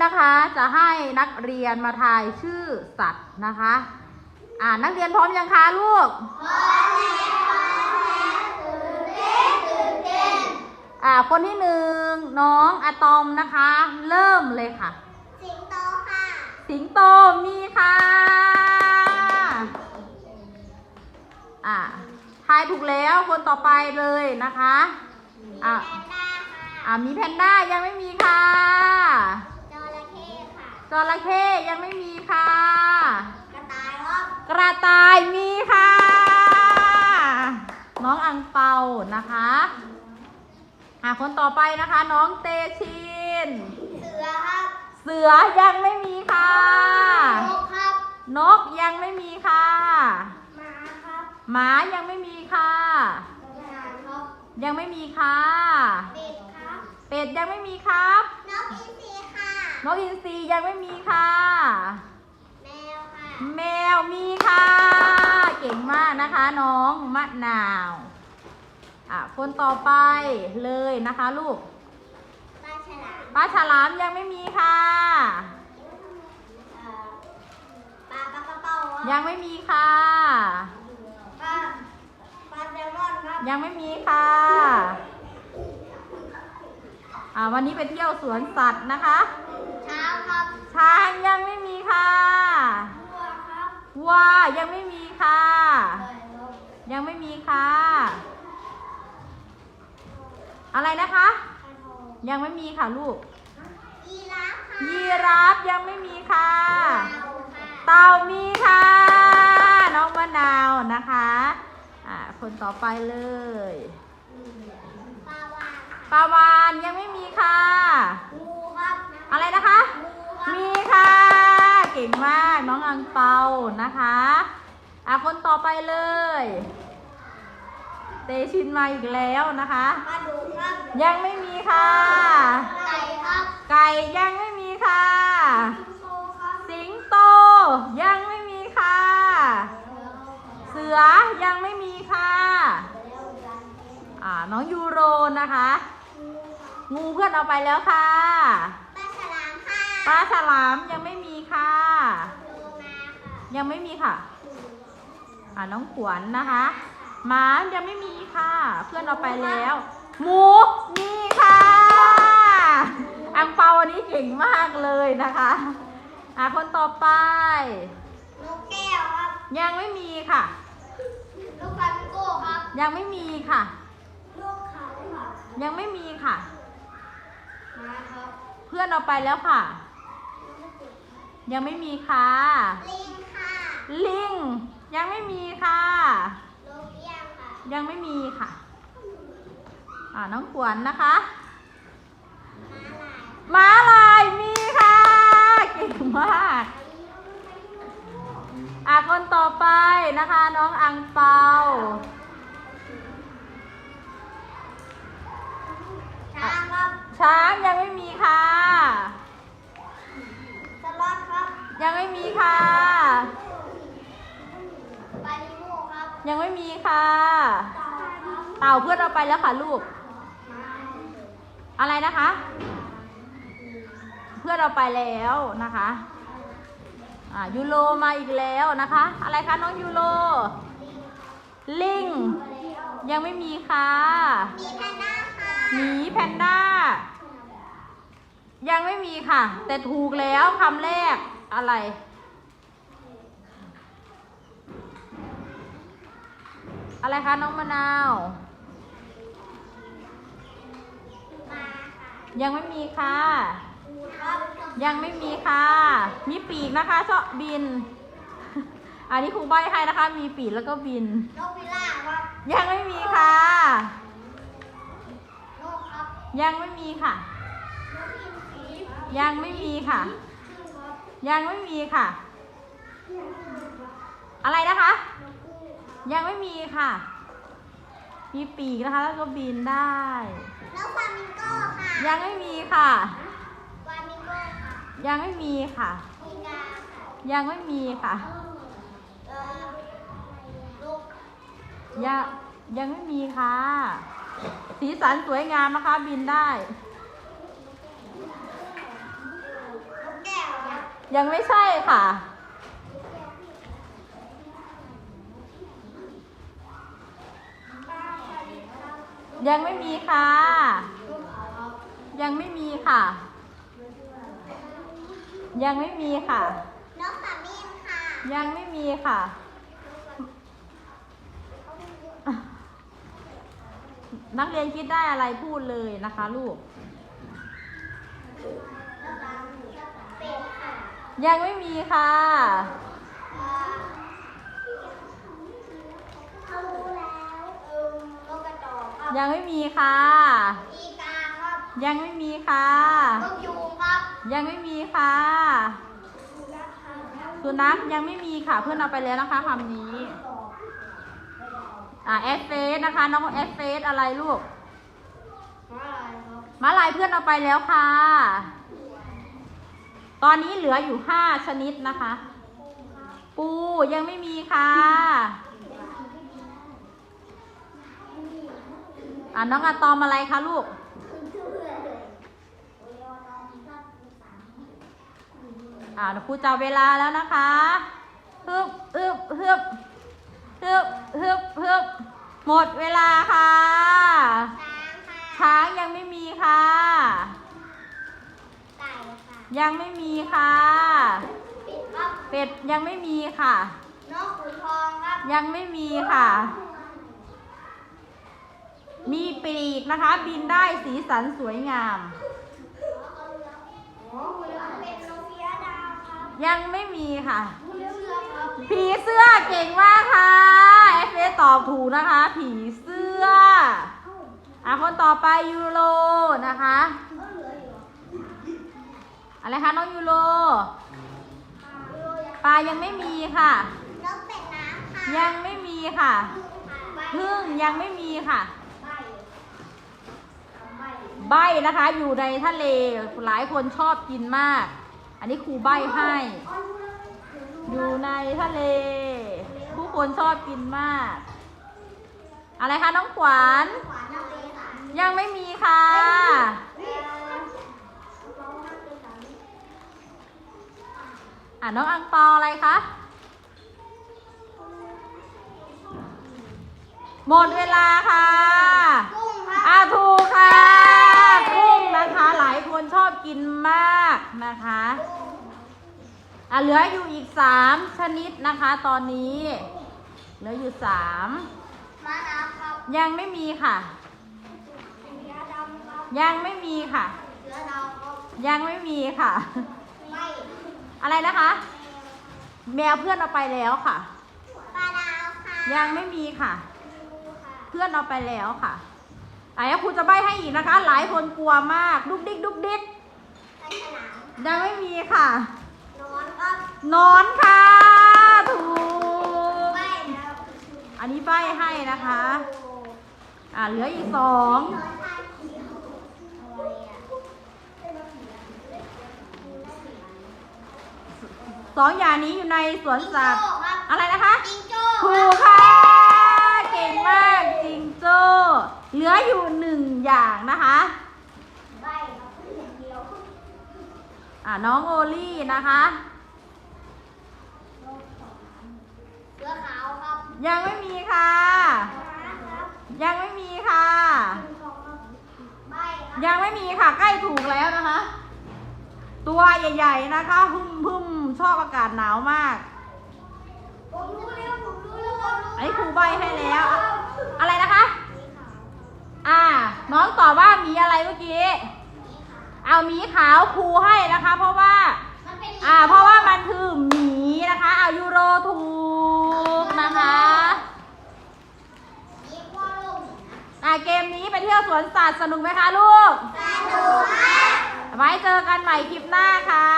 วันนี้นะคะจะให้นักเรียนมาทายชื่อสัตว์นะคะ อ่านักเรียนพร้อมยังคะลูกอ่าคนที่หนึ่งน้องอะตอมนะคะ เริ่มเลยค่ะ สิงโตค่ะ สิงโตมีค่ะอ่าทายถูกแล้วคนต่อไปเลยนะคะอ่าแพนด้าค่ะอ่ามีแพนด้ายังไม่มีค่ะจระเข้ค่ะ จระเข้ยังไม่มีค่ะ กระต่ายครับกระต่ายมีค่ะ น้องอังเปานะคะอ่าคนต่อไปนะคะ น้องเตชิน เสือครับเสือยังไม่มีค่ะ นกครับนกยังไม่มีค่ะ หมาครับหมายังไม่มีค่ะห่านครับยังไม่มีค่ะ เป็ดครับ เป็ดยังไม่มีครับนกอินทรีค่ะ นกอินทรียังไม่มีค่ะ แมวค่ะ แมวมีค่ะ เก่งมากนะคะน้องมะนาว อะคนต่อไปเลยนะคะลูก ปลาฉลามปลาฉลามยังไม่มีค่ะ เอ่อปลาปลากระเป๋าครับยังไม่มีค่ะ ปลาปลาแซลมอนครับยังไม่มีค่ะ อ่าวันนี้ไปเที่ยวสวนสัตว์นะคะช้างครับ ช้างยังไม่มีค่ะวัวครับวัวยังไม่มีค่ะ ยังไม่มีค่ะ อะไรนะคะ ยังไม่มีค่ะลูก ยีราฟค่ะยีราฟยังไม่มีค่ะ เต่าค่ะเต่ามีค่ะ น้องมะนาวนะคะอ่าคนต่อไปเลยปลาวาฬค่ะปลาวานยังไม่มีค่ะ งูครับ อะไรนะคะ งูครับมีค่ะ เก่งมากน้องอังเปานะคะอะคนต่อไปเลย เตชินมาอีกแล้วนะคะปลาดุกครับยังไม่มีค่ะ ไก่ครับไก่ยังไม่มีค่ะ โซครับสิงโต ยังไม่มีค่ะ เสือยังไม่มีค่ะ อ่าน้องยูโรนะคะ งูเพื่อนเอาไปแล้วค่ะ ปลาฉลามค่ะปลาฉลามยังไม่มีค่ะโลมาค่ะ ยังไม่มีค่ะ อ่าน้องขวัญนะคะหมายังไม่มีค่ะ เพื่อนเอาไปแล้ว หมูมีค่ะ อังเปาวันนี้เก่งมากเลยนะคะ อ่าคนต่อไป นกแก้วครับ ยังไม่มีค่ะ นกฟลามิงโก้ครับ ยังไม่มีค่ะ นกเขาค่ะยังไม่มีค่ะม้าครับเพื่อนเอาไปแล้วค่ะ ยังไม่มีค่ะ ลิงค่ะ ลิง ยังไม่มีค่ะนกเอี้ยงค่ะ ยังไม่มีค่ะ อ่าน้องขวัญนะคะม้าลายม้าลายมีค่ะ เก่งมากอะคนต่อไปนะคะ น้องอังเปาช้างครับช้างยังไม่มีค่ะ สล็อตครับ ยังไม่มีค่ะ ปลาลิโมครับยังไม่มีค่ะ เต่าครับเต่าเพื่อนเอาไปแล้วค่ะลูก อะไรนะคะ เพื่อนเอาไปแล้วนะคะ อ่ายูโรมาอีกแล้วนะคะ อะไรคะน้องยูโร ลิง ยังไม่มีค่ะ มีแพนด้าค่ะหมีแพนด้า ยังไม่มีค่ะ แต่ถูกแล้วคำแรก อะไร อะไรคะน้องมะนาวม้าค่ะยังไม่มีค่ะอูฐครับยังไม่มีค่ะ มีปีกนะคะชอบบิน อันนี้ครูใบให้นะคะ มีปีกแล้วก็บิน นกพิราบครับยังไม่มีค่ะ นกครับยังไม่มีค่ะ นกอินทรียังไม่มีค่ะพึ่งครับ ยังไม่มีค่ะ อะไรนะคะ ยังไม่มีค่ะ มีปีกนะคะ แล้วก็บินได้นกฟลามิงโก้ค่ะ ยังไม่มีค่ะฟลามิงโก้ค่ะยังไม่มีค่ะอีกาค่ะยังไม่มีค่ะเอ่อลูกยังยังไม่มีค่ะ สีสันสวยงามนะคะ บินได้ ยังไม่ใช่ค่ะ ยังไม่มีค่ะ ยังไม่มีค่ะ ยังไม่มีค่ะน้องสามีนค่ะ ยังไม่มีค่ะ นักเรียนคิดได้อะไรพูดเลยนะคะลูก เป็ดค่ะ ยังไม่มีค่ะเขารู้แล้วเออนกกระจอกครับยังไม่มีค่ะอีกาครับยังไม่มีค่ะนกยูงครับยังไม่มีค่ะ สุนัขยังไม่มีค่ะ เพื่อนเอาไปแล้วนะคะคำนี้ อ่าแอสเฟสนะคะ น้องแอสเฟสอะไรลูกอะไรครับม้าลายเพื่อนเอาไปแล้วค่ะ ตอนนี้เหลืออยู่ห้าชนิดนะคะ ปูยังไม่มีค่ะ อ่าน้องอะตอมอะไรคะลูก อ่าเดี๋ยวครูจับเวลาแล้วนะคะฮึบฮึบฮึบฮึบฮึบฮึบหมดเวลาค่ะ ช้างค่ะช้างยังไม่มีค่ะไก่ค่ะ ยังไม่มีค่ะเป็ดครับเป็ดยังไม่มีค่ะ นกขุนทองครับยังไม่มีค่ะ มีปีกนะคะ บินได้สีสันสวยงามโอ้โหเป็นนกเพียดาวครับยังไม่มีค่ะเสือครับผีเสื้อเก่งมากค่ะเอฟเอตอบถูกนะคะ ผีเสื้อ อะคนต่อไปยูโรนะคะ อะไรคะน้องยูโรปลายังไม่มีค่ะ นกเป็ดน้ำค่ะยังไม่มีค่ะใบพึ่งยังไม่มีค่ะใบใบใบนะคะอยู่ในทะเลหลายคนชอบกินมาก อันนี้ครูใบให้ อยู่ในทะเล ผู้คนชอบกินมาก อะไรคะน้องขวัญขวานทะเลค่ะยังไม่มีค่ะ อะน้องอังเปาอะไรคะ หมดเวลาค่ะ กุ้งครับอะถูกค่ะกุ้งนะคะ หลายคนชอบกินมากนะคะ อะเหลืออยู่อีกสามชนิดนะคะ ตอนนี้ เหลืออยู่สามม้าน้ำครับยังไม่มีค่ะเสือดำครับยังไม่มีค่ะเสือดาวครับยังไม่มีค่ะใบ อะไรนะคะ แมวเพื่อนเอาไปแล้วค่ะ ปลาดาวค่ะยังไม่มีค่ะงูค่ะเพื่อนเอาไปแล้วค่ะอันนี้ครูจะใบให้อีกนะคะ หลายคนกลัวมากดุกดิกดุกดิกปลาฉลามยังไม่มีค่ะนอนครับนอนค่ะถูกใบนะครับอันนี้ใบให้นะคะ อ่าเหลืออีกสอง นอนทาเขียวอะไรอะ สองอย่างนี้อยู่ในสวนสัตว์จิงโจ้ครับอะไรนะคะจิงโจ้ถูกค่ะ เก่งมากจิงโจ้เหลืออยู่หนึ่งอย่างนะคะใบครับอย่างเดียวอ่าน้องโอลี่นะคะเสือขาวครับ ยังไม่มีค่ะม้าครับยังไม่มีค่ะใบครับยังไม่มีค่ะ ใกล้ถูกแล้วนะคะ ตัวใหญ่ ๆ นะคะพึ่มพึ่ม ชอบอากาศหนาวมากผมรู้แล้วผมรู้แล้วผมรู้อันนี้ครูใบให้แล้วอะอะไรนะคะ อ่า น้องตอบว่าหมีอะไรเมื่อกี้ เอาหมีขาวครูให้นะคะ เพราะว่า มันเป็นอ่า เพราะว่ามันคือหมีนะคะอายูโรถูกนะคะมีพ่อลูกอ่าเกมนี้ไปเที่ยวสวนสัตว์สนุกไหมคะลูก สนุกมาก ไว้เจอกันใหม่คลิปหน้าค่ะ